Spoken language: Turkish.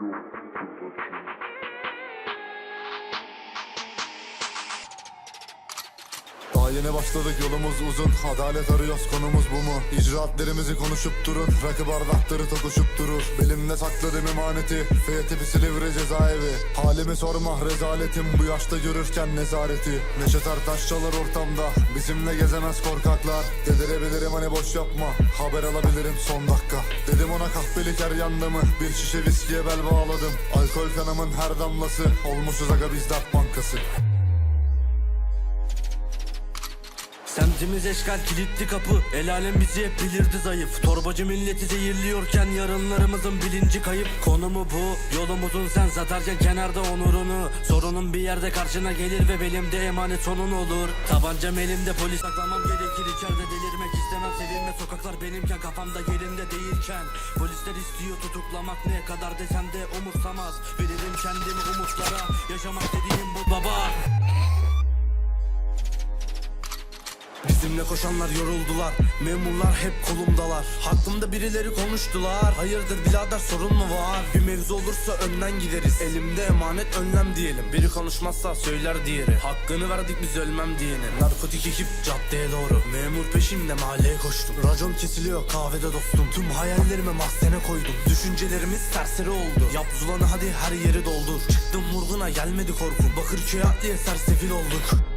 Daha başladık yolumuz uzun. Adalet arıyoruz konumuz bu mu? İcraatlerimizi konuşup durun. Rakı bardakları tokuşup durur. Belimde sakladım emaneti. Fiyatı Silivri cezaevi. Halimi sorma rezaletim Bu yaşta görürken nezareti. Neşet Ertaşçalar ortamda. Bizimle gezemez korkaklar. Dedirebilirim hani boş yapma. Haber alabilirim son dakika. Dedim ona kahpelik er yandı Bir şişe viskiye bel bağladım. Alkol kanımın her damlası. Olmuşuz aga biz dert bankası. Semtimiz eşkal kilitli kapı. El alem bizi hep bilirdi zayıf. Torbacı milleti zehirliyorken yarınlarımızın bilinci kayıp. Konumu bu yolumuzun sen satarken kenarda onurunu. Sorunun bir yerde karşına gelir ve belimde emanet sonun olur. Tabancam elimde polis saklamam gerekir içeride Sevilme sokaklar benimken kafamda yerinde değilken. Polisler istiyor tutuklamak ne kadar desem de umursamaz. Veririm kendimi umutlara yaşamak dediğim bu baba Bizimle koşanlar yoruldular. Memurlar hep kolumdalar. Hakkımda birileri konuştular. Hayırdır birader sorun mu var? Bir mevzu olursa önden gideriz. Elimde emanet önlem diyelim. Biri konuşmazsa söyler diğeri. Hakkını verdik biz ölmem diyene. Narkotik ekip caddeye doğru. Memur peşimde mahalleye koştum. Racon kesiliyor kahvede dostum. Tüm hayallerimi mahzene koydum. Düşüncelerimiz serseri oldu. Yap zulanı hadi her yeri doldur. Çıktım vurguna gelmedi korku Bakırköy adliye sersefil olduk